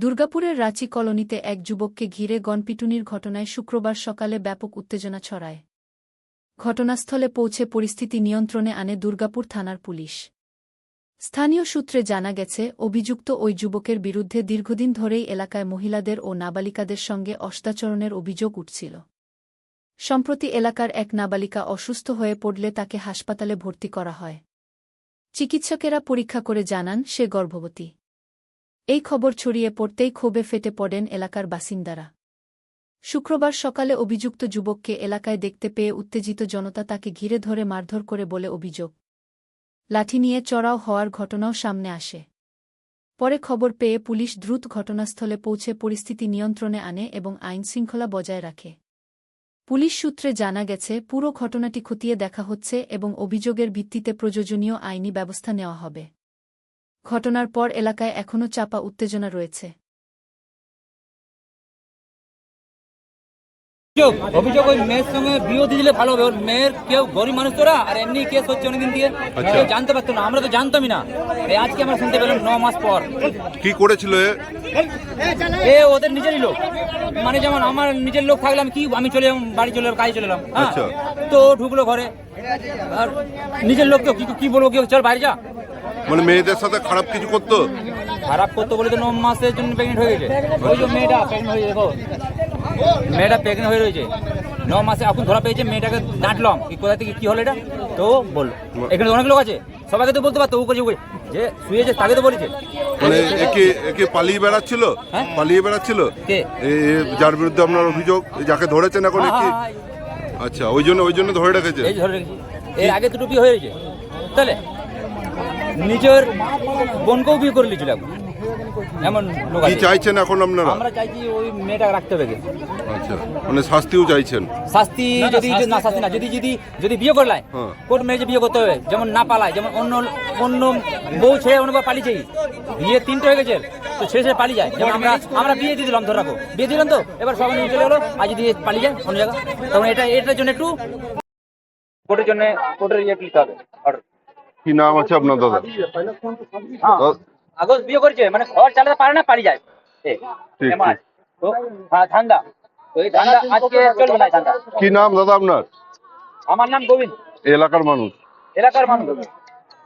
দুর্গাপুরের রাঁচি কলোনিতে এক যুবককে ঘিরে গণপিটুনির ঘটনায় শুক্রবার সকালে ব্যাপক উত্তেজনা ছড়ায়। ঘটনাস্থলে পৌঁছে পরিস্থিতি নিয়ন্ত্রণে আনে দুর্গাপুর থানার পুলিশ। স্থানীয় সূত্রে জানা গেছে, অভিযুক্ত ওই যুবকের বিরুদ্ধে দীর্ঘদিন ধরেই এলাকায় মহিলাদের ও নাবালিকাদের সঙ্গে অস্তাচরণের অভিযোগ উঠছিল। সম্প্রতি এলাকার এক নাবালিকা অসুস্থ হয়ে পড়লে তাকে হাসপাতালে ভর্তি করা হয়। চিকিৎসকেরা পরীক্ষা করে জানান, সে গর্ভবতী। এই খবর ছড়িয়ে পড়তেই ক্ষোভে ফেটে পড়েন এলাকার বাসিন্দারা। শুক্রবার সকালে অভিযুক্ত যুবককে এলাকায় দেখতে পেয়ে উত্তেজিত জনতা তাকে ঘিরে ধরে মারধর করে বলে অভিযোগ। লাঠি নিয়ে চড়াও হওয়ার ঘটনাও সামনে আসে। পরে খবর পেয়ে পুলিশ দ্রুত ঘটনাস্থলে পৌঁছে পরিস্থিতি নিয়ন্ত্রণে আনে এবং আইনশৃঙ্খলা বজায় রাখে। পুলিশ সূত্রে জানা গেছে, পুরো ঘটনাটি খতিয়ে দেখা হচ্ছে এবং অভিযোগের ভিত্তিতে প্রয়োজনীয় আইনি ব্যবস্থা নেওয়া হবে। ঘটনার পর এলাকায় এখনও চাপা উত্তেজনা রয়েছে। অভিযোগ অভিযোগ ওই মেয়ের সঙ্গে বিয়ে দিয়ে দিলে ভালো হবে। ওর মেয়ের কেউ গরিব মানুষ তোরা আর এমনি কেস হচ্ছে অনেকদিন দিয়ে। কেউ জানতে পারতো না আমরা তো জানতামই না। এই আজকে আমরা শুনতে পেলাম ন মাস পর। কি করেছিল এ? এ ওদের নিজেরই লোক। মানে যেমন আমার নিজের লোক থাকলে আমি কি আমি চলে এলাম বাড়ি চলে কাজে চলে এলাম। হ্যাঁ? আচ্ছা। তো ও ঢুকলো ঘরে। আর নিজের লোক তো কি- কি বলব কি চল বাইরে যা। মানে মেয়েদের সাথে খারাপ কিছু করতো? খারাপ করতো বলে তো ন মাসের জন্য প্রেগনেন্ট হয়ে গেছে। ওই যে মেয়েটা প্রেগনেন্ট হয়ে দেখো। মেয়েটা প্রেগনেন্ট হয়ে রয়েছে। ন মাসে এখন ধরা পেয়েছে মেয়েটাকে ডাঁটলাম কি কোথা থেকে কি হলো এটা? তো বল এখানে তো অনেক লোক আছে। সবাইকে তো বলতে পারতো ও করছে যে শুয়েছে তাকে তো বলেছে। মানে একে একে পালিয়ে বেড়াচ্ছিল? হ্যাঁ? পালিয়ে বেড়াচ্ছিল? কে? যার বিরুদ্ধে আপনার অভিযোগ যাকে ধরেছেন এখন হ্যাঁ, কি হ্যাঁ, আচ্ছা ওই জন্য ওই জন্য ধরে রেখেছে? এই ধরে রেখেছি। এর আগে দুটো বিয়ে হয়ে গেছে তাহলে নিজের বোনকেও বিয়ে করে নিয়েছিল এখন। এমন লোক কি আছে। চাইছেন এখন আপনারা? আমরা চাইছি ওই মেয়েটা রাখতে হবে আচ্ছা মানে শাস্তিও চাইছেন? শাস্তি যদি না শাস্তি না যদি যদি যদি বিয়ে করলায় হ্যাঁ। কোর্ট মেরেজে বিয়ে করতে হবে যেমন না পালায় যেমন অন্য অন্য বউ ছেড়ে অন্য বা পালিয়ে যাই বিয়ে তিনটে হয়ে গেছে তো ছেড়ে ছেড়ে পালিয়ে যায়। যেমন আমরা আমরা বিয়ে দিয়ে দিলাম ধরে রাখো। বিয়ে দিলাম তো এবার সবাই নিয়ে চলে গেলো আজ দিয়ে পালিয়ে যায় অন্য জায়গা। তখন এটা এটার জন্য একটু কোর্টের জন্য কোর্টের ইয়ে নিতে হবে? Order। কি নাম আছে আপনার দাদা? হ্যাঁ। আগস্ট বিয়ে করেছে মানে ঘর চালাতে পারে না পারি যায়। তো হ্যাঁ ধান্দা। কি নাম দাদা আপনার? আমার নাম গোবিন্দ। এলাকার মানুষ। এলাকার মানুষ।